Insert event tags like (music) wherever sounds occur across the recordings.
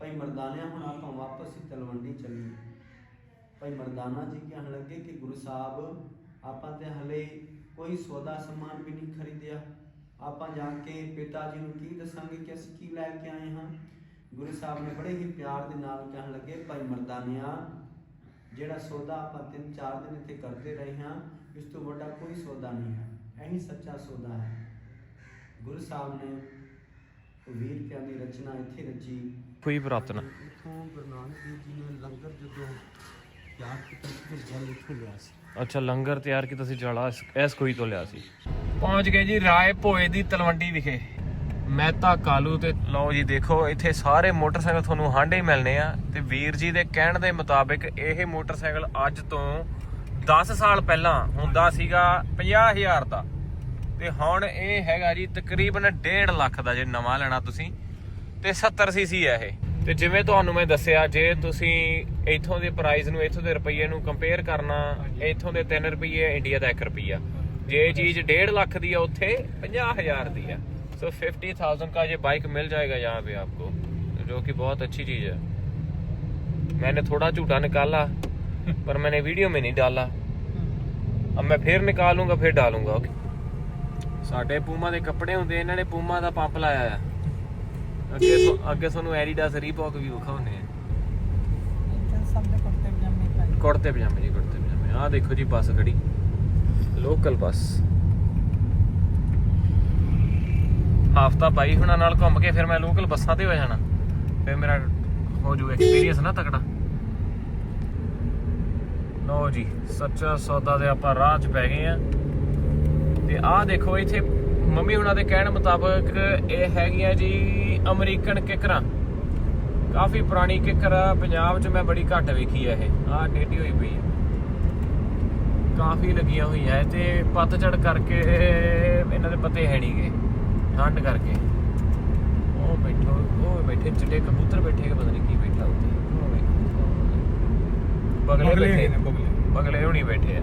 ਭਾਈ ਮਰਦਾਨਿਆ ਹੁਣ ਆਪਾਂ ਵਾਪਸ ਹੀ ਤਲਵੰਡੀ ਚੱਲੀਏ। ਭਾਈ ਮਰਦਾਨਾ ਜੀ ਕਹਿਣ ਲੱਗੇ ਕਿ ਗੁਰੂ ਸਾਹਿਬ, ਆਪਾਂ ਤੇ ਹਲੇ ਕੋਈ ਸੌਦਾ ਸਮਾਨ ਵੀ ਨਹੀਂ ਖਰੀਦਿਆ। ਆਪਾਂ ਜਾ ਕੇ ਪਿਤਾ ਜੀ ਨੂੰ ਕੀ ਦੱਸਾਂਗੇ ਕਿ ਅਸੀਂ ਕੀ ਲੈ ਕੇ ਆਏ ਹਾਂ? ਗੁਰੂ ਸਾਹਿਬ ਨੇ ਬੜੇ ਹੀ ਪਿਆਰ ਦੇ ਨਾਲ ਕਹਿਣ ਲੱਗੇ, ਭਾਈ ਮਰਦਾਨਿਆ, ਜਿਹੜਾ ਸੌਦਾ ਆਪਾਂ ਤਿੰਨ ਚਾਰ ਦਿਨ ਇੱਥੇ ਕਰਦੇ ਰਹੇ ਹਾਂ, ਇਸ ਤੋਂ ਵੱਡਾ ਕੋਈ ਸੌਦਾ ਨਹੀਂ ਹੈ। ਇਹੀ ਸੱਚਾ ਸੌਦਾ ਹੈ। ਗੁਰੂ ਸਾਹਿਬ ਨੇ ਵੀਰ ਪਿਆਰ ਦੀ ਰਚਨਾ ਇੱਥੇ ਰਚੀ ਕੋਈ ਪ੍ਰਾਪਤਨ ਇੱਥੋਂ ਗੁਰੂ ਨਾਨਕ ਦੇਵ ਜੀ ਨੇ ਲੰਗਰ ਜਦੋਂ ਤਿਆਰ ਕੀਤਾ ਸੀ ਤੇ ਜਲ ਇੱਥੋਂ ਲਿਆ ਸੀ। ਅੱਛਾ ਲੰਗਰ ਤਿਆਰ ਕੀਤਾ ਸੀ ਜਲਾ ਇਸ ਕੋਈ ਤੋਂ ਲਿਆ ਸੀ। ਪਹੁੰਚ ਗਏ ਜੀ ਰਾਏ ਭੋਏ ਦੀ ਤਲਵੰਡੀ ਵਿਖੇ। ਮਹਿਤਾ ਕਾਲੂ ਤੇ ਲਓ ਜੀ ਦੇਖੋ ਇੱਥੇ ਸਾਰੇ ਮੋਟਰਸਾਈਕਲ ਤੁਹਾਨੂੰ ਹਾਂਡੇ ਹੀ ਮਿਲਨੇ ਆ ਤੇ ਵੀਰ ਜੀ ਦੇ ਕਹਿਣ ਦੇ ਮੁਤਾਬਿਕ ਇਹ ਮੋਟਰਸਾਈਕਲ ਅੱਜ ਤੋਂ 10 ਸਾਲ ਪਹਿਲਾਂ ਹੁੰਦਾ ਸੀਗਾ 50000 ਦਾ। ਤੇ ਹੁਣ ਇਹ ਹੈਗਾ ਜੀ ਤਕਰੀਬਨ 1.5 ਲੱਖ ਦਾ ਜੇ ਨਵਾਂ ਲੈਣਾ ਤੁਸੀਂ ਤੇ 70 ਸੀਸੀ ਹੈ ਇਹ ਤੇ ਜਿਵੇਂ ਤੁਹਾਨੂੰ ਮੈਂ ਦੱਸਿਆ ਜੇ ਤੁਸੀਂ ਇੱਥੋਂ ਦੇ ਪ੍ਰਾਈਸ ਨੂੰ ਇੱਥੋਂ ਦੇ ਰੁਪਈਏ ਨੂੰ ਕੰਪੇਅਰ ਕਰਨਾ ਇੱਥੋਂ ਦੇ 3 ਰੁਪਈਏ ਇੰਡੀਆ ਦਾ 1 ਰੁਪਈਆ ਜੇ ਇਹ ਚੀਜ਼ 1.5 ਲੱਖ ਦੀ ਹੈ ਉੱਥੇ 50000 ਦੀ ਹੈ सो 50000 का ये बाइक मिल जाएगा यहाँ पे आपको जो कि बहुत अच्छी चीज है मैंने थोड़ा झूठा निकाला पर मैंने वीडियो में नहीं डाला अब मैं फिर निकालूंगा फिर डालूंगा ओके ਸਾਡੇ ਪੂਮਾ ਦੇ ਕੱਪੜੇ ਹੁੰਦੇ ਇਹਨਾਂ ਨੇ ਪੂਮਾ ਦਾ ਪੰਪ ਲਾਇਆ ਆ। ਅੱਗੇ ਅੱਗੇ ਤੁਹਾਨੂੰ ਐਡੀਡਾਸ ਰੀਬੌਕ ਵੀ ਵਿਖਾਉਣੇ ਆ। ਕੁੜਤੇ ਪਜਾਮੇ ਜੀ ਕੁੜਤੇ ਪਜਾਮੇ। ਆਹ ਦੇਖੋ ਜੀ ਬੱਸ ਖੜੀ। Local bus. ਹਫਤਾ ਬਾਈ ਹੁਣਾਂ ਨਾਲ ਘੁੰਮ ਕੇ ਫਿਰ ਮੈਂ ਲੋਕਲ ਬੱਸਾਂ ਤੇ ਹੋ ਜਾਣਾ। ਫਿਰ ਮੇਰਾ ਹੋ ਜੂ ਐਕਸਪੀਰੀਅੰਸ ਨਾ ਤਕੜਾ। ਲਓ ਜੀ ਸੱਚਾ ਸੌਦਾ ਦੇ ਆਪਾਂ ਰਾਹ 'ਚ ਪੈ ਗਏ ਆ। ਤੇ ਆਹ ਦੇਖੋ ਇੱਥੇ ਮੰਮੀ ਹੁਣਾਂ ਦੇ ਕਹਿਣ ਮੁਤਾਬਕ ਇਹ ਹੈਗੀਆਂ ਜੀ ਅਮਰੀਕਨ ਕਿਕਰਾਂ। ਕਾਫੀ ਪੁਰਾਣੀ ਕਿਕਰ ਪੰਜਾਬ 'ਚ ਮੈਂ ਬੜੀ ਘੱਟ ਵੇਖੀ ਆ ਇਹ। ਆਹ ਡੇਟੀ ਹੋਈ ਪਈ ਆ। ਕਾਫੀ ਲੱਗੀਆਂ ਹੋਈਆਂ ਹੈ ਤੇ ਪਤਝੜ ਕਰਕੇ ਇਹਨਾਂ ਦੇ ਪੱਤੇ ਹੈ ਨਹੀਂਗੇ ਠੰਡ ਕਰਕੇ। ਉਹ ਬੈਠੋ ਉਹ ਬੈਠੇ ਚਿੱਟੇ ਕਬੂਤਰ ਬੈਠੇ ਕਿ ਪਤਾ ਨਹੀਂ ਕੀ ਬੈਠਾ ਉੱਥੇ। ਬਗਲੇ ਬੈਠੇ। ਨੇ, ਬਗਲੇ। ਬਗਲੇ ਹੋਣੀ ਬੈਠੇ ਆ।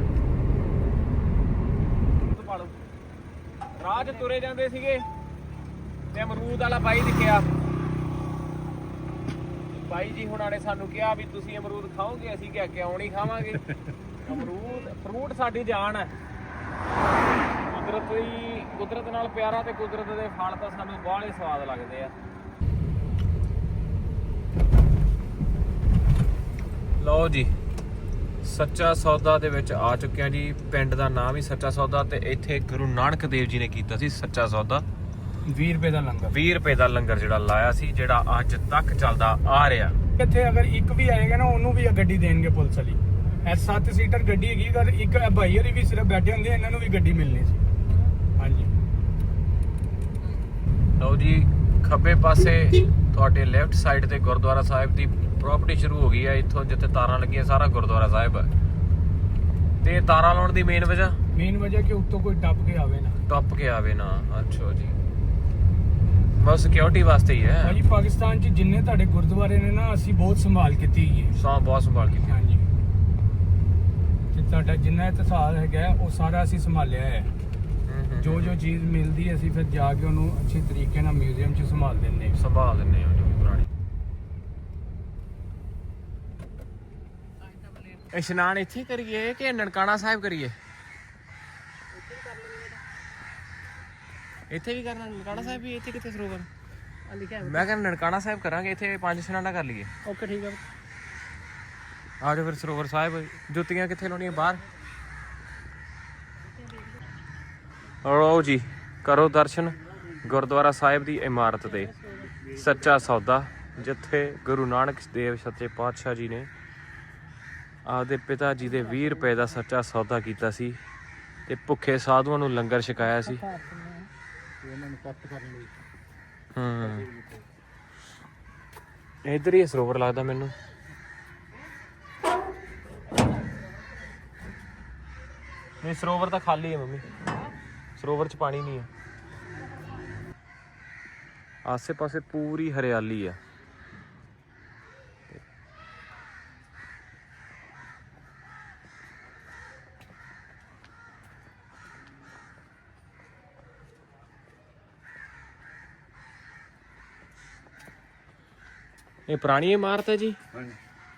ਰਾਹ 'ਚ ਤੁਰੇ ਜਾਂਦੇ ਸੀਗੇ ਤੇ ਅਮਰੂਦ ਵਾਲਾ ਬਾਈ ਦਿਖਿਆ। ਬਾਈ ਜੀ ਹੁਣਾਂ ਨੇ ਸਾਨੂੰ ਕਿਹਾ ਵੀ ਤੁਸੀਂ ਅਮਰੂਦ ਖਾਓਗੇ ਅਸੀਂ ਕਿਹਾ ਕਿਉਂ ਨਹੀਂ ਖਾਵਾਂਗੇ? (laughs) ਅਮਰੂਦ ਫਰੂਟ ਸਾਡੀ ਜਾਨ ਹੈ। ਕੁਦਰਤੀ ਕੁਦਰਤ ਨਾਲ ਪਿਆਰਾ ਤੇ ਕੁਦਰਤ ਦੇ ਫਲ ਤਾਂ ਸਾਨੂੰ ਬਾਹਲੇ ਸਵਾਦ ਲੱਗਦੇ ਆ। ਲਓ ਜੀ। ਸੱਚਾ ਸੌਦਾ ਦੇ ਵਿੱਚ ਆ ਚੁੱਕਿਆ ਜੀ। ਪਿੰਡ ਦਾ ਨਾਮ ਹੀ ਸੱਚਾ ਸੌਦਾ ਤੇ ਇੱਥੇ ਗੁਰੂ ਨਾਨਕ ਦੇਵ ਜੀ ਨੇ ਕੀਤਾ ਸੀ ਸੱਚਾ ਸੌਦਾ। 20 ਰੁਪਏ ਦਾ ਲੰਗਰ। 20 ਰੁਪਏ ਦਾ ਲੰਗਰ ਜਿਹੜਾ ਲਾਇਆ ਸੀ ਜਿਹੜਾ ਅੱਜ ਤੱਕ ਚੱਲਦਾ ਆ ਰਿਹਾ। ਇੱਥੇ ਅਗਰ ਇੱਕ ਵੀ ਆਏਗਾ ਨਾ ਉਹਨੂੰ ਵੀ ਗੱਡੀ ਦੇਣਗੇ ਪੁਲਿਸ ਵਾਲੀ। ਇਹ 7 ਸੀਟਰ ਗੱਡੀ ਹੈਗੀ ਅਗਰ ਇੱਕ ਇਹ ਭਾਈ ਹੋਰੀ ਵੀ ਸਿਰਫ ਬੈਠੇ ਹੁੰਦੇ ਇਹਨਾਂ ਨੂੰ ਵੀ ਗੱਡੀ ਮਿਲਣੀ ਸੀ। ਹਾਂਜੀ। ਲਓ ਜੀ ਖੱਬੇ ਪਾਸੇ ਤੁਹਾਡੇ ਲੈਫਟ ਸਾਈਡ ਤੇ ਗੁਰਦੁਆਰਾ ਸਾਹਿਬ ਦੀ ਪ੍ਰਾਪਰਟੀ ਸ਼ੁਰੂ ਹੋ ਗਈ ਹੈ ਇੱਥੋਂ ਜਿੱਥੇ ਤਾਰਾਂ ਲੱਗੀਆਂ ਸਾਰਾ ਗੁਰਦੁਆਰਾ ਸਾਹਿਬ ਹੈ ਤੇ ਤਾਰਾਂ ਲਾਉਣ ਦੀ ਮੇਨ ਵਜ੍ਹਾ? ਮੇਨ ਵਜ੍ਹਾ ਕਿ ਉੱਤੋਂ ਕੋਈ ਟੱਪ ਕੇ ਆਵੇ ਨਾ। ਟੱਪ ਕੇ ਆਵੇ ਨਾ ਅੱਛਾ ਜੀ। ਬਸ ਸਿਕਿਉਰਿਟੀ ਵਾਸਤੇ ਹੀ ਹੈ। ਭਾਜੀ ਪਾਕਿਸਤਾਨ 'ਚ ਜਿੰਨੇ ਤੁਹਾਡੇ ਗੁਰਦੁਆਰੇ ਨੇ ਨਾ ਅਸੀਂ ਬਹੁਤ ਸੰਭਾਲ ਕੀਤੀ ਹੈ। ਸਾਂ ਬਹੁਤ ਸੰਭਾਲ ਕੀਤੀ। ਹਾਂਜੀ। ਤੇ ਤੁਹਾਡਾ ਜਿੰਨਾ ਇਤਿਹਾਸ ਹੈਗਾ ਉਹ ਸਾਰਾ ਅਸੀਂ ਸੰਭਾਲਿਆ ਹੈ। ਜੋ ਜੋ ਚੀਜ਼ ਮਿਲਦੀ ਅਸੀਂ ਫਿਰ ਜਾ ਕੇ ਉਹਨੂੰ ਅੱਛੇ ਤਰੀਕੇ ਨਾਲ ਮਿਊਜ਼ੀਅਮ 'ਚ ਸੰਭਾਲ ਦਿੰਦੇ ਹਾਂ। ਸੰਭਾਲ ਦਿੰਦੇ ਹੋ ਜੋ ਵੀ ਪੁਰਾਣੀ ਇਸ਼ਨਾਨ ਇੱਥੇ ਕਰੀਏ ਕਿ ਨਨਕਾਣਾ ਸਾਹਿਬ ਕਰੀਏ? ਇੱਥੇ ਵੀ ਕਰਨਾ ਨਨਕਾਣਾ ਸਾਹਿਬ ਵੀ ਇੱਥੇ ਕਿੱਥੇ ਸਰੋਵਰ? ਮੈਂ ਕਹਿੰਦਾ ਨਨਕਾਣਾ ਸਾਹਿਬ ਕਰਾਂਗੇ ਇੱਥੇ ਪੰਜ ਇਸ਼ਨਾਨਾਂ ਕਰ ਲਈਏ। ਓਕੇ ਠੀਕ ਹੈ ਆ ਜਾਓ ਫਿਰ ਸਰੋਵਰ ਸਾਹਿਬ ਜੁੱਤੀਆਂ ਕਿੱਥੇ ਲਾਉਣੀਆਂ ਬਾਹਰ? ਲਓ ਜੀ ਕਰੋ ਦਰਸ਼ਨ ਗੁਰਦੁਆਰਾ ਸਾਹਿਬ ਦੀ ਇਮਾਰਤ ਦੇ ਸੱਚਾ ਸੌਦਾ ਜਿੱਥੇ ਗੁਰੂ ਨਾਨਕ ਦੇਵ ਸੱਚੇ ਪਾਤਸ਼ਾਹ ਜੀ ਨੇ ਆਪਦੇ ਪਿਤਾ ਜੀ ਦੇ 20 ਰੁਪਏ ਦਾ ਸੱਚਾ ਸੌਦਾ ਕੀਤਾ ਸੀ ਤੇ ਭੁੱਖੇ ਸਾਧੂਆਂ ਨੂੰ ਲੰਗਰ ਛਕਾਇਆ ਸੀ। ਇਹਨਾਂ ਨੂੰ ਕੱਟ ਕਰਨ ਲਈ ਹੂੰ। ਇਧਰ ਹੀ ਹੈ ਸਰੋਵਰ ਲੱਗਦਾ ਮੈਨੂੰ। ਨਹੀਂ, ਸਰੋਵਰ ਤਾਂ ਖਾਲੀ ਹੈ ਮੰਮੀ। ਸਰੋਵਰ 'ਚ ਪਾਣੀ ਨਹੀਂ ਹੈ ਆਸੇ-ਪਾਸੇ ਪੂਰੀ ਹਰਿਆਲੀ ਆ। ਇਹ ਪੁਰਾਣੀ ਇਮਾਰਤ ਹੈ ਜੀ? ਹਾਂਜੀ।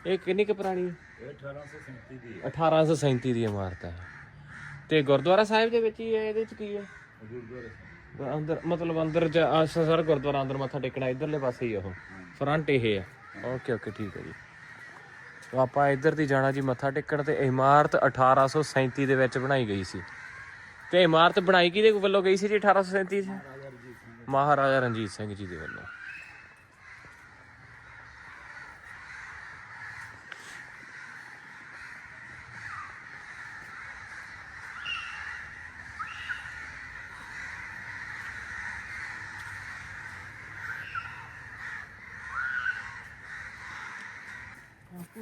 ਇਹ ਕਿੰਨੀ ਕੁ ਪੁਰਾਣੀ ਹੈ? ਇਹ 1837 ਦੀ 1837 ਦੀ ਇਮਾਰਤ ਹੈ। ਤੇ ਗੁਰਦੁਆਰਾ ਸਾਹਿਬ ਦੇ ਵਿੱਚ ਹੀ ਹੈ ਇਹਦੇ ਵਿੱਚ ਕੀ ਹੈ? ਗੁਰਦੁਆਰਾ ਅੰਦਰ ਮਤਲਬ ਅੰਦਰ ਸਰ ਗੁਰਦੁਆਰਾ ਅੰਦਰ ਮੱਥਾ ਟੇਕਣਾ ਇਧਰਲੇ ਪਾਸੇ ਹੀ ਉਹ। ਫਰੰਟ ਇਹ ਹੈ। ਓਕੇ ਓਕੇ ਠੀਕ ਹੈ ਜੀ। ਤਾਂ ਆਪਾਂ ਇੱਧਰ ਦੀ ਜਾਣਾ ਜੀ ਮੱਥਾ ਟੇਕਣ ਤੇ ਇਮਾਰਤ 1837 ਦੇ ਵਿੱਚ ਬਣਾਈ ਗਈ ਸੀ। ਤੇ ਇਮਾਰਤ ਬਣਾਈ ਕਿਹਦੇ ਵੱਲੋਂ ਗਈ ਸੀ ਜੀ 1837 ਚ? ਮਹਾਰਾਜਾ ਰਣਜੀਤ ਸਿੰਘ ਜੀ ਦੇ ਵੱਲੋਂ।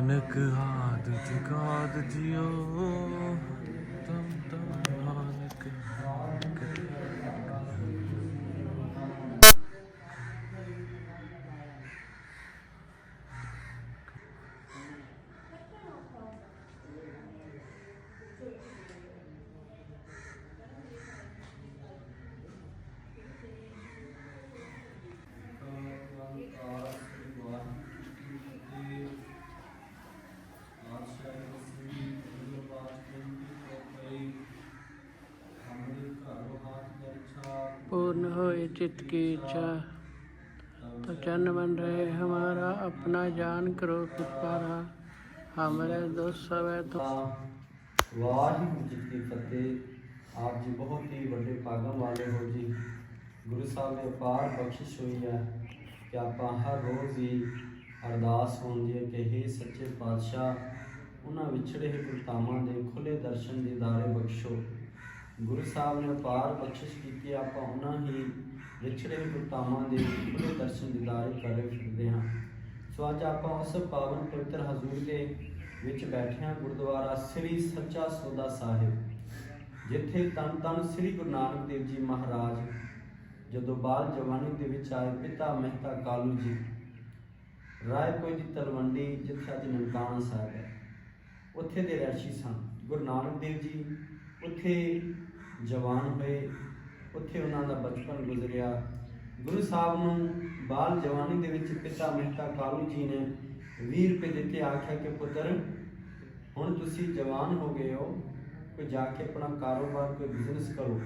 ਨਾਨਕ ਆਦ ਜਗਾਦ ਜਿਉ ਤਮ ਤਮ ਨਾਨਕ ਨਾਨਕ पूर्ण होए चित्त की इच्छा तो चन्न बन रहे हमारा अपना जान करो कृपारा हमारे दोस्त सब है तो ਵਾਹਿਗੁਰੂ ਜੀ ਕੀ ਫਤਿਹ ਆਪ ਜੀ ਬਹੁਤ ਹੀ ਵੱਡੇ ਭਾਗਾਂ ਵਾਲੇ ਹੋ ਜੀ ਗੁਰੂ ਸਾਹਿਬ ਦੀ ਅਪਾਰ ਬਖਸ਼ਿਸ਼ ਹੋਈ ਹੈ ਕਿ ਆਪਾਂ ਹਰ ਰੋਜ਼ ਹੀ ਅਰਦਾਸ ਹੁੰਦੀ ਹੈ ਕਿ हे ਸੱਚੇ ਪਾਤਸ਼ਾਹ ਉਹਨਾਂ ਵਿਛੜੇ ਹੋਏ ਗੁਰਤਾਮਾਂ ਦੇ ਖੁੱਲੇ ਦਰਸ਼ਨ ਦੀਦਾਰੇ ਬਖਸ਼ੋ ਗੁਰੂ ਸਾਹਿਬ ਨੇ ਅਪਾਰ ਬਖਸ਼ਿਸ਼ ਕੀਤੀ, ਆਪਾਂ ਉਹਨਾਂ ਹੀ ਵਿਛੜੇ ਹੋਏ ਗੁਰਤਾਮਾਂ ਦੇ ਖੁੱਲੇ ਦਰਸ਼ਨ ਦੀਦਾਰੇ ਕਰੇ ਫਿਰਦੇ ਹਾਂ। ਸੋ ਅੱਜ ਆਪਾਂ ਉਸ ਪਾਵਨ ਪਵਿੱਤਰ ਹਜ਼ੂਰ ਦੇ ਵਿੱਚ ਬੈਠੇ ਹਾਂ, ਗੁਰਦੁਆਰਾ ਸ੍ਰੀ ਸੱਚਾ ਸੌਦਾ ਸਾਹਿਬ, ਜਿੱਥੇ ਤਨ ਤਨ ਸ੍ਰੀ ਗੁਰੂ ਨਾਨਕ ਦੇਵ ਜੀ ਮਹਾਰਾਜ, ਜਦੋਂ ਬਾਲ ਜਵਾਨੀ ਦੇ ਵਿੱਚ ਆਏ ਪਿਤਾ ਮਹਿਤਾ ਕਾਲੂ ਜੀ, ਰਾਏ ਕੋਈ ਦੀ ਤਲਵੰਡੀ ਜਿੱਥੇ ਅੱਜ ਨਨਕਾਣਾ ਸਾਹਿਬ ਹੈ। ਉੱਥੇ ਦੇ ਰਹਿਸ਼ੀ ਸਨ, ਗੁਰੂ ਨਾਨਕ ਦੇਵ ਜੀ, ਉੱਥੇ ਜਵਾਨ ਹੋਏ, ਉੱਥੇ ਉਹਨਾਂ ਦਾ ਬਚਪਨ ਗੁਜ਼ਰਿਆ। ਗੁਰੂ ਸਾਹਿਬ ਨੂੰ ਬਾਲ ਜਵਾਨੀ ਦੇ ਵਿੱਚ ਪਿਤਾ ਮਹਿਤਾ ਕਾਲੂ ਜੀ ਨੇ 20 ਰੁਪਏ ਦਿੱਤੇ, ਆਖਿਆ ਕਿ ਪੁੱਤਰ, ਹੁਣ ਤੁਸੀਂ ਜਵਾਨ ਹੋ ਗਏ ਹੋ, ਕੋਈ ਜਾ ਕੇ ਆਪਣਾ ਕਾਰੋਬਾਰ, ਕੋਈ ਬਿਜ਼ਨਸ ਕਰੋ।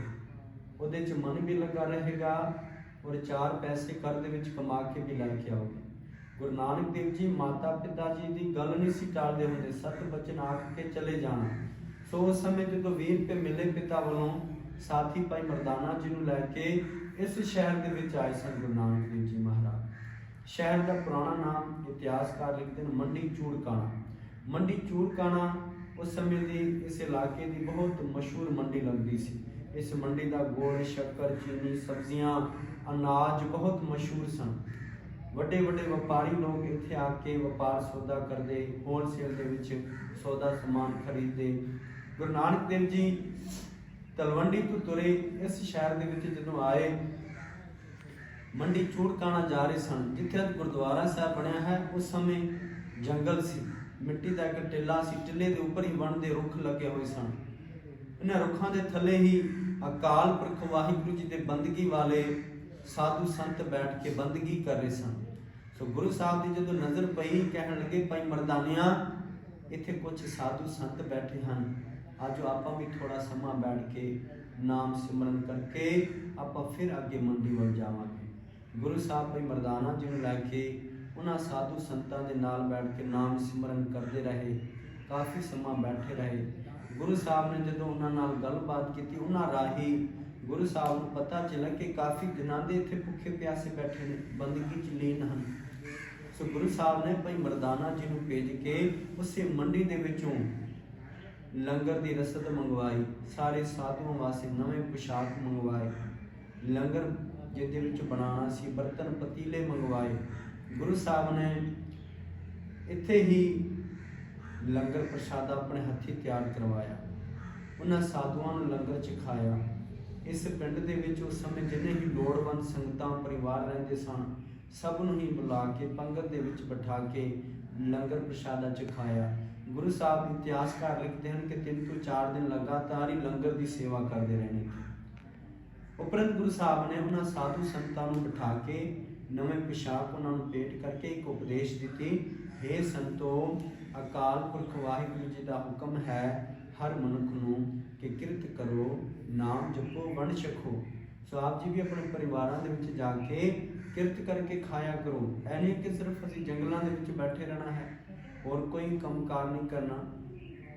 ਉਹਦੇ 'ਚ ਮਨ ਵੀ ਲੱਗਾ ਰਹੇਗਾ ਔਰ ਚਾਰ ਪੈਸੇ ਘਰ ਦੇ ਵਿੱਚ ਕਮਾ ਕੇ ਵੀ ਲੈ ਕੇ ਆਓਗੇ। ਗੁਰੂ ਨਾਨਕ ਦੇਵ ਜੀ ਮਾਤਾ ਪਿਤਾ ਜੀ ਦੀ ਗੱਲ ਨਹੀਂ ਸੀ ਟਾਲਦੇ ਹੁੰਦੇ, ਸਤ ਬਚਨ ਆਖ ਕੇ ਚਲੇ ਜਾਣਾ। ਸੋ ਉਸ ਸਮੇਂ ਜਦੋਂ 20 ਰੁਪਏ ਮਿਲੇ ਪਿਤਾ ਵੱਲੋਂ ਸਾਥੀ ਭਾਈ ਮਰਦਾਨਾ ਜੀ ਨੂੰ ਲੈ ਕੇ ਇਸ ਸ਼ਹਿਰ ਦੇ ਵਿੱਚ ਆਏ ਸਨ ਗੁਰੂ ਨਾਨਕ ਦੇਵ ਜੀ ਮਹਾਰਾਜ। ਸ਼ਹਿਰ ਦਾ ਪੁਰਾਣਾ ਨਾਮ ਇਤਿਹਾਸਕਾਰ ਲਿਖਦੇ ਨੇ ਮੰਡੀ ਚੂੜਕਾਣਾ। ਮੰਡੀ ਚੂੜਕਾਣਾ ਉਸ ਸਮੇਂ ਦੀ ਇਸ ਇਲਾਕੇ ਦੀ ਬਹੁਤ ਮਸ਼ਹੂਰ ਮੰਡੀ ਲੱਗਦੀ ਸੀ। ਇਸ ਮੰਡੀ ਦਾ ਗੁੜ, ਸ਼ੱਕਰ, ਚੀਨੀ, ਸਬਜ਼ੀਆਂ, ਅਨਾਜ ਬਹੁਤ ਮਸ਼ਹੂਰ ਸਨ। ਵੱਡੇ ਵੱਡੇ ਵਪਾਰੀ ਲੋਕ ਇੱਥੇ ਆ ਕੇ ਵਪਾਰ ਸੌਦਾ ਕਰਦੇ ਹੋਲਸੇਲ ਦੇ ਵਿੱਚ ਸੌਦਾ ਸਮਾਨ ਖਰੀਦਦੇ ਗੁਰੂ ਨਾਨਕ ਦੇਵ ਜੀ ਤਲਵੰਡੀ ਤੋਂ ਤੁਰੇ ਇਸ ਸ਼ਹਿਰ ਦੇ ਵਿੱਚ ਜਦੋਂ ਆਏ, ਮੰਡੀ ਚੂੜਕਾਣਾ ਜਾ ਰਹੇ ਸਨ, ਜਿੱਥੇ ਅੱਜ ਗੁਰਦੁਆਰਾ ਸਾਹਿਬ ਬਣਿਆ ਹੈ, ਉਸ ਸਮੇਂ ਜੰਗਲ ਸੀ। ਮਿੱਟੀ ਦਾ ਇੱਕ ਟਿੱਲਾ ਸੀ, ਟਿੱਲੇ ਦੇ ਉੱਪਰ ਹੀ ਵਣ ਦੇ ਰੁੱਖ ਲੱਗੇ ਹੋਏ ਸਨ। ਇਹਨਾਂ ਰੁੱਖਾਂ ਦੇ ਥੱਲੇ ਹੀ ਅਕਾਲ ਪੁਰਖ ਵਾਹਿਗੁਰੂ ਜੀ ਦੇ ਬੰਦਗੀ ਵਾਲੇ ਸਾਧੂ ਸੰਤ ਬੈਠ ਕੇ ਬੰਦਗੀ ਕਰ ਰਹੇ ਸਨ। ਸੋ ਗੁਰੂ ਸਾਹਿਬ ਦੀ ਜਦੋਂ ਨਜ਼ਰ ਪਈ, ਕਹਿਣ ਲੱਗੇ, ਭਾਈ ਮਰਦਾਨਿਆਂ, ਇੱਥੇ ਕੁਝ ਸਾਧੂ ਸੰਤ ਬੈਠੇ ਹਨ। ਅੱਜ ਆਪਾਂ ਵੀ ਥੋੜਾ ਸਮਾਂ ਬੈਠ ਕੇ ਨਾਮ ਸਿਮਰਨ ਕਰਕੇ ਆਪਾਂ ਫਿਰ ਅੱਗੇ ਮੰਡੀ ਵੱਲ ਜਾਵਾਂਗੇ। ਗੁਰੂ ਸਾਹਿਬ ਭਾਈ ਮਰਦਾਨਾ ਜੀ ਨੂੰ ਲੈ ਕੇ ਉਹਨਾਂ ਸਾਧੂ ਸੰਤਾਂ ਦੇ ਨਾਲ ਬੈਠ ਕੇ ਨਾਮ ਸਿਮਰਨ ਕਰਦੇ ਰਹੇ, ਕਾਫੀ ਸਮਾਂ ਬੈਠੇ ਰਹੇ। ਗੁਰੂ ਸਾਹਿਬ ਨੇ ਜਦੋਂ ਉਹਨਾਂ ਨਾਲ ਗੱਲਬਾਤ ਕੀਤੀ, ਉਹਨਾਂ ਰਾਹੀਂ ਗੁਰੂ ਸਾਹਿਬ ਨੂੰ ਪਤਾ ਚੱਲਿਆ ਕਿ ਕਾਫੀ ਦਿਨਾਂ ਦੇ ਇੱਥੇ ਭੁੱਖੇ ਪਿਆਸੇ ਬੈਠੇ ਨੇ, ਬੰਦਗੀ ਚ ਲੀਨ ਹਨ। ਸੋ ਗੁਰੂ ਸਾਹਿਬ ਨੇ ਭਾਈ ਮਰਦਾਨਾ ਜੀ ਨੂੰ ਭੇਜ ਕੇ ਉਸੇ ਮੰਡੀ ਦੇ ਵਿੱਚੋਂ ਲੰਗਰ ਦੀ ਰਸਦ ਮੰਗਵਾਈ, ਸਾਰੇ ਸਾਧੂਆਂ ਵਾਸਤੇ ਨਵੇਂ ਪੁਸ਼ਾਕ ਮੰਗਵਾਏ। ਲੰਗਰ ਜਿਹਦੇ ਵਿੱਚ ਬਣਾਉਣਾ ਸੀ, ਬਰਤਨ ਪਤੀਲੇ ਮੰਗਵਾਏ। ਗੁਰੂ ਸਾਹਿਬ ਨੇ ਇੱਥੇ ਹੀ ਲੰਗਰ ਪ੍ਰਸ਼ਾਦਾ ਆਪਣੇ ਹੱਥੀਂ ਤਿਆਰ ਕਰਵਾਇਆ। ਉਹਨਾਂ ਸਾਧੂਆਂ ਨੂੰ ਲੰਗਰ ਛਕਾਇਆ ਇਸ ਪਿੰਡ ਦੇ ਵਿੱਚ ਉਸ ਸਮੇਂ ਜਿੰਨੇ ਹੀ ਲੋੜਵੰਦ ਸੰਗਤਾਂ, ਪਰਿਵਾਰ ਰਹਿੰਦੇ ਸਨ, ਸਭ ਨੂੰ ਹੀ ਬੁਲਾ ਕੇ, ਪੰਗਤ ਦੇ ਵਿੱਚ ਬਿਠਾ ਕੇ ਲੰਗਰ ਪ੍ਰਸ਼ਾਦਾ ਛਕਾਇਆ ਗੁਰੂ ਸਾਹਿਬ ਦੇ ਇਤਿਹਾਸਕਾਰ ਲਿਖਦੇ ਹਨ ਕਿ ਤਿੰਨ ਤੋਂ ਚਾਰ ਦਿਨ ਲਗਾਤਾਰ ਹੀ ਲੰਗਰ ਦੀ ਸੇਵਾ ਕਰਦੇ ਰਹੇ ਉਪਰੰਤ ਗੁਰੂ ਸਾਹਿਬ ਨੇ ਉਹਨਾਂ ਸਾਧੂ ਸੰਤਾਂ ਨੂੰ ਬਿਠਾ ਕੇ ਨਵੇਂ ਪਿਸ਼ਾਕ ਉਹਨਾਂ ਨੂੰ ਭੇਟ ਕਰਕੇ ਇੱਕ ਉਪਦੇਸ਼ ਦਿੱਤੀ हे ਸੰਤੋ, ਅਕਾਲ ਪੁਰਖ ਵਾਹਿਗੁਰੂ ਜੀ ਦਾ ਹੁਕਮ ਹੈ ਹਰ ਮਨੁੱਖ ਨੂੰ ਕਿ ਕਿਰਤ ਕਰੋ, ਨਾਮ ਜਪੋ, ਵੰਡ ਛਕੋ। ਸੋ ਆਪ ਜੀ ਵੀ ਆਪਣੇ ਪਰਿਵਾਰਾਂ ਦੇ ਵਿੱਚ ਜਾ ਕੇ ਕਿਰਤ ਕਰਕੇ ਖਾਇਆ ਕਰੋ। ਐ ਨਹੀਂ ਕਿ ਸਿਰਫ ਅਸੀਂ ਜੰਗਲਾਂ ਦੇ ਵਿੱਚ ਬੈਠੇ ਰਹਿਣਾ ਹੈ। ਹੋਰ ਕੋਈ ਕੰਮ ਕਾਰ ਨਹੀਂ ਕਰਨਾ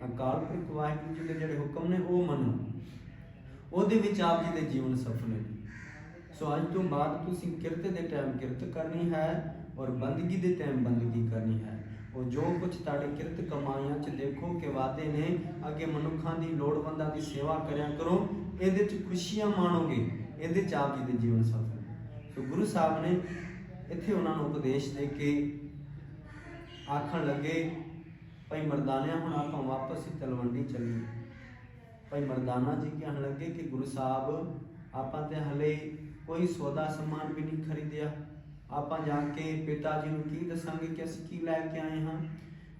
ਅਕਾਲ ਪੁਰਖ ਵਾਹਿਗੁਰੂ ਜੀ ਦੇ ਜਿਹੜੇ ਹੁਕਮ ਨੇ, ਉਹ ਮੰਨੋ। ਉਹਦੇ ਵਿੱਚ ਆਪ ਜੀ ਦੇ ਜੀਵਨ ਸਫਲ ਹੈ ਸੋ ਅੱਜ ਤੋਂ ਬਾਅਦ ਤੁਸੀਂ ਕਿਰਤ ਦੇ ਟਾਈਮ ਕਿਰਤ ਕਰਨੀ ਹੈ ਔਰ ਬੰਦਗੀ ਦੇ ਟਾਈਮ ਬੰਦਗੀ ਕਰਨੀ ਹੈ। ਉਹ ਜੋ ਕੁਝ ਤੁਹਾਡੇ ਕਿਰਤ ਕਮਾਈਆਂ 'ਚ ਦੇਖੋ ਕਿ ਵਾਦੇ ਨੇ, ਅੱਗੇ ਮਨੁੱਖਾਂ ਦੀ ਲੋੜਵੰਦਾਂ ਦੀ ਸੇਵਾ ਕਰਿਆ ਕਰੋ, ਇਹਦੇ 'ਚ ਖੁਸ਼ੀਆਂ ਮਾਣੋਗੇ, ਇਹਦੇ 'ਚ ਆਪ ਜੀ ਦੇ ਜੀਵਨ ਸਫਲ ਹੈ। ਸੋ ਗੁਰੂ ਸਾਹਿਬ ਨੇ ਇੱਥੇ ਉਹਨਾਂ ਨੂੰ ਉਪਦੇਸ਼ ਦੇ ਕੇ ਆਖਣ ਲੱਗੇ, ਭਾਈ ਮਰਦਾਨਿਆ ਹੁਣ ਆਪਾਂ ਵਾਪਸ ਹੀ ਤਲਵੰਡੀ ਚੱਲੀਏ। ਭਾਈ ਮਰਦਾਨਾ ਜੀ ਕਹਿਣ ਲੱਗੇ ਕਿ ਗੁਰੂ ਸਾਹਿਬ, ਆਪਾਂ ਤੇ ਹਲੇ ਕੋਈ ਸੌਦਾ ਸਮਾਨ ਵੀ ਨਹੀਂ ਖਰੀਦਿਆ। ਆਪਾਂ ਜਾ ਕੇ ਪਿਤਾ ਜੀ ਨੂੰ ਕੀ ਦੱਸਾਂਗੇ ਕਿ ਅਸੀਂ ਕੀ ਲੈ ਕੇ ਆਏ ਹਾਂ?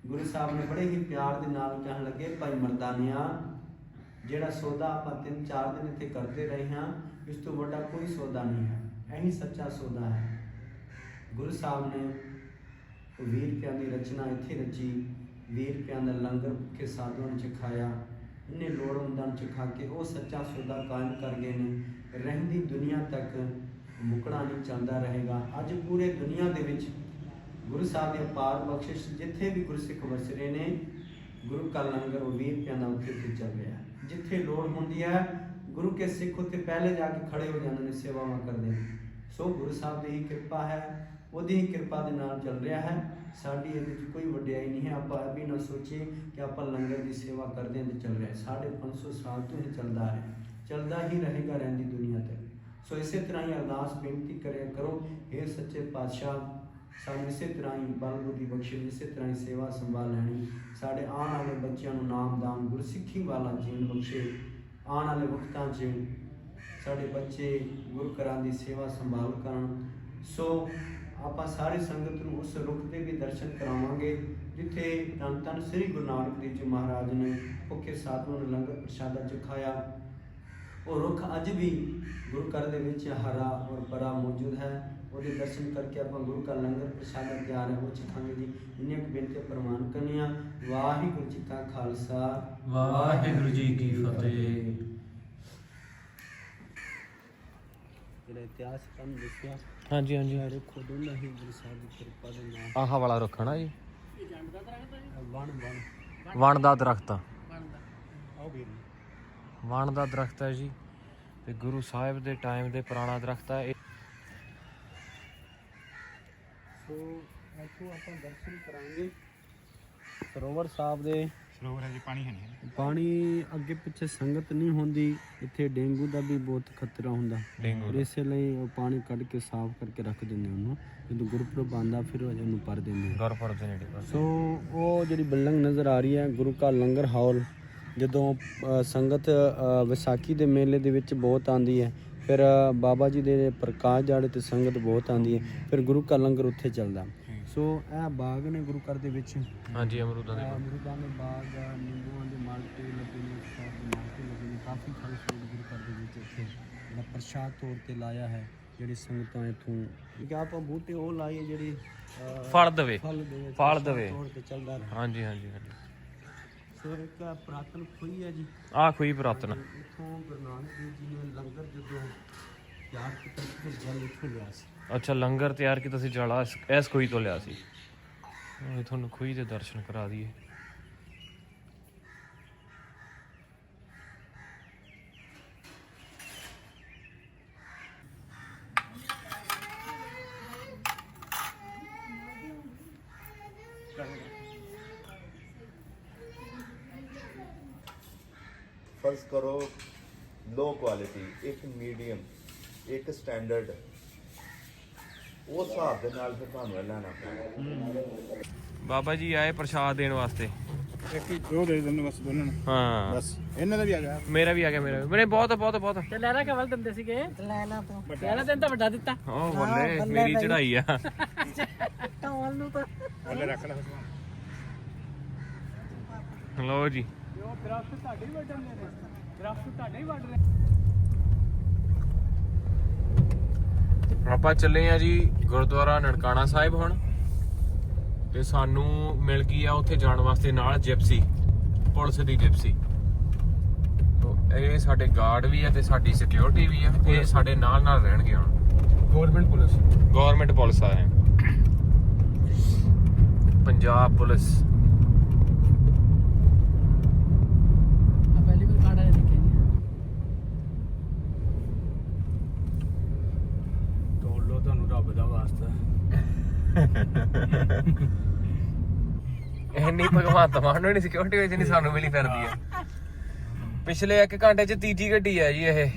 ਗੁਰੂ ਸਾਹਿਬ ਨੇ ਬੜੇ ਹੀ ਪਿਆਰ ਦੇ ਨਾਲ ਕਹਿਣ ਲੱਗੇ, ਭਾਈ ਮਰਦਾਨਿਆ, ਜਿਹੜਾ ਸੌਦਾ ਆਪਾਂ ਤਿੰਨ ਚਾਰ ਦਿਨ ਇੱਥੇ ਕਰਦੇ ਰਹੇ ਹਾਂ, ਇਸ ਤੋਂ ਵੱਡਾ ਕੋਈ ਸੌਦਾ ਨਹੀਂ ਹੈ। ਇਹੀ ਸੱਚਾ ਸੌਦਾ ਹੈ। ਗੁਰੂ ਸਾਹਿਬ ਨੇ ਉਹ ਵੀਹ ਦੀ ਰਚਨਾ ਇੱਥੇ ਰਚੀ। 20 ਰੁਪਿਆਂ ਦਾ ਲੰਗਰ ਭੁੱਖੇ ਸਾਧੂਆਂ ਨੂੰ ਚਖਾਇਆ। ਇੰਨੇ ਲੋੜਵੰਦਾਂ ਨੂੰ ਚਖਾ ਕੇ ਉਹ ਸੱਚਾ ਸੌਦਾ ਕਾਇਮ ਕਰ ਗਏ ਨੇ। ਰਹਿੰਦੀ ਦੁਨੀਆ ਤੱਕ ਮੁਕਣਾ ਨਹੀਂ ਚਾਹੁੰਦਾ ਰਹੇਗਾ। ਅੱਜ ਪੂਰੇ ਦੁਨੀਆ ਦੇ ਵਿੱਚ ਗੁਰੂ ਸਾਹਿਬ ਦੇ ਅਪਾਰ ਬਖਸ਼ਿਸ਼ ਜਿੱਥੇ ਵੀ ਗੁਰਸਿੱਖ ਵਸ ਰਹੇ ਨੇ, ਗੁਰੂ ਕਾ ਲੰਗਰ ਉਹ 20 ਰੁਪਿਆਂ ਦਾ ਉੱਥੇ ਉੱਥੇ ਚੱਲ ਰਿਹਾ ਜਿੱਥੇ ਲੋੜ ਹੁੰਦੀ ਹੈ, ਗੁਰੂ ਕੇ ਸਿੱਖ ਉੱਥੇ ਪਹਿਲੇ ਜਾ ਕੇ ਖੜੇ ਹੋ ਜਾਂਦੇ ਨੇ, ਸੇਵਾਵਾਂ ਕਰਦੇ ਨੇ। ਸੋ ਗੁਰੂ ਸਾਹਿਬ ਦੀ ਹੀ ਕਿਰਪਾ ਹੈ। ਉਹਦੀ ਹੀ ਕਿਰਪਾ ਦੇ ਨਾਲ ਚੱਲ ਰਿਹਾ ਹੈ। ਸਾਡੀ ਇਹਦੇ ਵਿੱਚ ਕੋਈ ਵਡਿਆਈ ਨਹੀਂ ਹੈ। ਆਪਾਂ ਇਹ ਵੀ ਨਾ ਸੋਚੀਏ ਕਿ ਆਪਾਂ ਲੰਗਰ ਦੀ ਸੇਵਾ ਕਰਦੇ ਹਾਂ ਤੇ ਚੱਲ ਰਿਹਾ ਸਾਢੇ 500 ਸਾਲ ਤੋਂ ਹੀ ਚੱਲਦਾ ਹੈ। ਚੱਲਦਾ ਹੀ ਰਹੇਗਾ ਰਹਿੰਦੀ ਦੁਨੀਆ ਤੇ। ਸੋ ਇਸੇ ਤਰ੍ਹਾਂ ਹੀ ਅਰਦਾਸ ਬੇਨਤੀ ਕਰਿਆ ਕਰੋ ਇਹ ਸੱਚੇ ਪਾਤਸ਼ਾਹ, ਸਾਨੂੰ ਇਸੇ ਤਰ੍ਹਾਂ ਹੀ ਬਲ ਬੁੱਧੀ ਬਖਸ਼ੇ ਇਸੇ ਤਰ੍ਹਾਂ ਹੀ ਸੇਵਾ ਸੰਭਾਲ ਲੈਣੀ। ਸਾਡੇ ਆਉਣ ਵਾਲੇ ਬੱਚਿਆਂ ਨੂੰ ਨਾਮਦਾਨ ਗੁਰਸਿੱਖੀ ਵਾਲਾ ਜੀਵਨ ਬਖਸ਼ੇ। ਆਉਣ ਵਾਲੇ ਵਕਤਾਂ 'ਚ ਸਾਡੇ ਬੱਚੇ ਗੁਰੂ ਘਰਾਂ ਦੀ ਸੇਵਾ ਸੰਭਾਲ ਕਰਨ। ਸੋ ਆਪਾਂ ਸਾਰੀ ਸੰਗਤ ਨੂੰ ਉਸ ਰੁੱਖ ਦੇ ਵੀ ਦਰਸ਼ਨ ਕਰਾਵਾਂਗੇ, ਜਿੱਥੇ ਧੰਨ ਧੰਨ ਸ੍ਰੀ ਗੁਰੂ ਨਾਨਕ ਦੇਵ ਜੀ ਮਹਾਰਾਜ ਨੇ ਭੁੱਖੇ ਸਾਧੂਆਂ ਨੂੰ ਲੰਗਰ ਪ੍ਰਸ਼ਾਦਾ ਚਖਾਇਆ। ਉਹ ਰੁੱਖ ਅੱਜ ਵੀ ਗੁਰੂ ਘਰ ਦੇ ਵਿੱਚ ਹਰਾ ਔਰ ਬੜਾ ਮੌਜੂਦ ਹੈ। ਉਹਦੇ ਦਰਸ਼ਨ ਕਰਕੇ ਆਪਾਂ ਗੁਰੂ ਘਰ ਲੰਗਰ ਪ੍ਰਸ਼ਾਦਾ ਤਿਆਰ ਹੈ। ਉਹ ਚਖਾਂਗੇ ਜੀ, ਇੰਨੀਆਂ ਕੁ ਬੇਨਤੀ ਪ੍ਰਮਾਨ ਕਰਨੀਆਂ। ਵਾਹਿਗੁਰੂ ਜੀ ਕਾ ਖਾਲਸਾ। ਵਾਹਿਗੁਰੂ ਜੀ ਕੀ ਫਤਿਹ। ਜਿਹੜਾ ਇਤਿਹਾਸ ਕੰਮ ਦੱਸਿਆ ਹਾਂਜੀ ਹਾਂਜੀ। ਸਾਰੇ ਖੁਦ ਉਹਨਾਂ ਹੀ ਗੁਰੂ ਸਾਹਿਬ ਦੀ ਕਿਰਪਾ ਦੇ ਨਾਲ ਆਹ ਵਾਲਾ ਰੱਖਣਾ ਜੀ ਵਣ ਵਣ। ਵਣ ਦਾ ਦਰਖਤ ਆ। ਆਓ ਵੀਰ ਵਣ ਦਾ ਦਰਖਤ ਹੈ ਜੀ। ਤੇ ਗੁਰੂ ਸਾਹਿਬ ਦੇ ਟਾਈਮ ਦੇ ਪੁਰਾਣਾ ਦਰਖਤ ਹੈ ਇਹ ਸੋ ਇੱਥੋਂ ਆਪਾਂ ਦਰਸ਼ਨ ਕਰਾਂਗੇ। ਸਰੋਵਰ ਸਾਹਿਬ ਦੇ ਸਰੋਵਰ ਹੈ ਜੀ ਪਾਣੀ ਹੈ ਨਹੀਂ ਪਾਣੀ ਅੱਗੇ ਪਿੱਛੇ ਸੰਗਤ ਨਹੀਂ ਹੁੰਦੀ ਇੱਥੇ ਡੇਂਗੂ ਦਾ ਵੀ ਬਹੁਤ ਖਤਰਾ ਹੁੰਦਾ। ਡੇਂਗੂ ਦਾ। ਇਸੇ ਲਈ ਉਹ ਪਾਣੀ ਕੱਢ ਕੇ ਸਾਫ਼ ਕਰਕੇ ਰੱਖ ਦਿੰਦੇ ਉਹਨੂੰ। ਜਦੋਂ ਗੁਰਪੁਰਬ ਆਉਂਦਾ ਫਿਰ ਉਹਨੂੰ ਭਰ ਦਿੰਦੇ ਆ। ਗੁਰਪੁਰਬ ਦੇ ਨੇੜੇ ਬਸ ਸੋ ਉਹ ਜਿਹੜੀ ਬਿਲਡਿੰਗ ਨਜ਼ਰ ਆ ਰਹੀ ਹੈ ਗੁਰੂ ਕਾ ਲੰਗਰ ਹਾਲ ਜਦੋਂ ਅ, ਸੰਗਤ ਅ, ਵਿਸਾਖੀ ਦੇ ਮੇਲੇ ਦੇ ਵਿੱਚ ਬਹੁਤ ਆਂਦੀ ਹੈ ਫਿਰ ਅ, ਬਾਬਾ ਜੀ ਦੇ ਪ੍ਰਕਾਸ਼ ਦਿਹਾੜੇ ਤੇ ਸੰਗਤ ਬਹੁਤ ਆਂਦੀ ਹੈ ਫਿਰ ਗੁਰੂ ਕਾ ਲੰਗਰ ਉੱਥੇ ਚੱਲਦਾ। ਸੋ ਇਹ ਬਾਗ ਨੇ ਗੁਰੂ ਘਰ ਦੇ ਵਿੱਚ। ਹਾਂਜੀ ਅਮਰੂਦਾਂ ਦੇ ਅ, ਅਮਰੂਦਾਂ ਦੇ ਬਾਗ ਨਿੰਬੂਆਂ ਦੇ ਮਾਲਟੇ ਲੱਗੇ ਨੇ ਸ਼ਾਹ ਦੇ ਮਾਲਟੇ ਲੱਗੇ ਨੇ। ਕਾਫੀ ਫਲ ਫਰੂਟ ਗੁਰੂ ਘਰ ਦੇ ਵਿੱਚ ਇੱਥੇ ਜਿਹੜਾ ਪ੍ਰਸ਼ਾਦ ਤੌਰ ਤੇ ਲਾਇਆ ਹੈ ਜਿਹੜੀ ਸੰਗਤਾਂ ਇੱਥੋਂ ਕਿ ਆਪਾਂ ਬੂਟੇ ਉਹ ਲਾਏ ਜਿਹੜੇ ਫਲ ਦਵੇ। ਫਲ ਦੇਵੇ। ਤੌਰ ਤੇ ਚੱਲਦਾ ਹਾਂਜੀ ਹਾਂਜੀ ਹਾਂਜੀ। ਸੋ ਇੱਕ ਪ੍ਰਾਤਨ ਖੋਈ ਹੈ ਜੀ। ਆਹ ਖੂਹੀ ਪੁਰਾਤਨ। ਇੱਥੋਂ ਗੁਰੂ ਨਾਨਕ ਦੇਵ ਜੀ ਨੇ ਲੰਗਰ ਜਦੋਂ ਤਿਆਰ ਕੀਤਾ ਜਲ ਇੱਥੋਂ ਲਿਆ ਸੀ। ਅੱਛਾ, ਲੰਗਰ ਤਿਆਰ ਕੀਤਾ ਸੀ, ਜਲਾ, ਇਸ- ਇਸ ਖੂਹੀ ਤੋਂ ਲਿਆ ਸੀ। ਉਹ ਤੁਹਾਨੂੰ ਖੂਹੀ ਦੇ ਦਰਸ਼ਨ ਕਰਾ ਦਈਏ। ਫਰਜ਼ ਕਰੋ ਲੋ ਕੁਆਲਿਟੀ ਇੱਕ ਮੀਡੀਅਮ ਇੱਕ ਸਟੈਂਡਰਡ ਉਸ ਹਿਸਾਬ ਦੇ ਨਾਲ ਫਿਰ ਤੁਹਾਨੂੰ ਇਹ ਲੈਣਾ ਪੈਣਾ। ਬਾਬਾ ਜੀ ਆਏ ਪ੍ਰਸ਼ਾਦ ਦੇਣ ਵਾਸਤੇ। ਇੱਕ ਹੀ ਦੋ ਦੇ ਦਿੰਦੇ ਬਸ ਦੋਨਾਂ ਨੂੰ। ਹਾਂ। ਬਸ ਇਹਨਾਂ ਦਾ ਵੀ ਆ ਗਿਆ। ਮੇਰਾ ਵੀ ਆ ਗਿਆ ਮੇਰਾ ਵੀ। ਮੇਰੇ ਬਹੁਤ ਬਹੁਤ ਬਹੁਤ। ਤੇ ਲੈਣਾ ਕਵਲ ਦਿੰਦੇ ਸੀਗੇ? ਲੈਣਾ ਤੋਂ। ਲੈਣਾ ਦਿਨ ਤਾਂ ਵੱਡਾ ਦਿੱਤਾ। ਓ ਬੱਲੇ ਮੇਰੀ ਚੜਾਈ ਆ। ਕਵਲ ਨੂੰ ਤਾਂ। ਉਹਨੇ ਰੱਖ ਲੈ ਲਓ ਜੀ। ਉਹ ਦਰਖਤ ਤੁਹਾਡੇ ਹੀ ਵੱਢਣ ਦੇ ਨੇ। ਦਰਖਤ ਤੁਹਾਡੇ ਹੀ ਵੱਢ ਰਹੇ ਆਪਾਂ ਚੱਲੇ ਆ ਜੀ ਗੁਰਦੁਆਰਾ ਨਨਕਾਣਾ ਸਾਹਿਬ ਹੁਣ। ਤੇ ਸਾਨੂੰ ਮਿਲ ਗਈ ਆ ਉੱਥੇ ਜਾਣ ਵਾਸਤੇ ਨਾਲ ਜਿਪਸੀ ਪੁਲਿਸ ਦੀ ਜਿਪਸੀ। ਤੋ ਇਹ ਸਾਡੇ ਗਾਰਡ ਵੀ ਆ ਤੇ ਸਾਡੀ ਸਿਕਿਉਰਿਟੀ ਵੀ ਆ ਇਹ ਸਾਡੇ ਨਾਲ ਨਾਲ ਰਹਿਣਗੇ ਹੁਣ। Government police. ਗਵਰਨਮੈਂਟ ਪੁਲਿਸ ਆ ਰਹੇ (coughs) ਪੰਜਾਬ ਪੁਲਿਸ ਆ ਪਹਿਲੀ ਵਾਰ ਕਾੜਾ ਦੇਖਿਆ ਜੀ ਤੋੜ ਲੋ ਤੁਹਾਨੂੰ ਰੱਬ ਦਾ ਵਾਸਤਾ ਇੰਨੀ ਭਗਵੰਤ ਮਾਨ ਨੂੰ ਨਹੀਂ ਸਿਕਿਉਰਿਟੀ ਵਿੱਚ ਨਹੀਂ ਸਾਨੂੰ ਮਿਲੀ ਫਿਰਦੀ ਆ। ਪਿਛਲੇ 1 ਘੰਟੇ ਚ ਤੀਜੀ ਗੱਡੀ ਆ ਜੀ ਇਹ।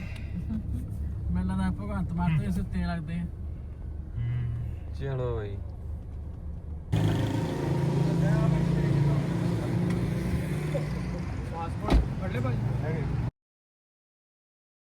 ਮੈਨੂੰ ਲੱਗਦਾ ਭਗਵੰਤ ਮਾਨ ਤੋਂ ਇਸ ਉੱਤੇ ਲੱਗਦੇ ਆ। ਚਲੋ ਬਈ। ਪਾਸਪੋਰਟ ਫੜ ਲੈ ਭਾਈ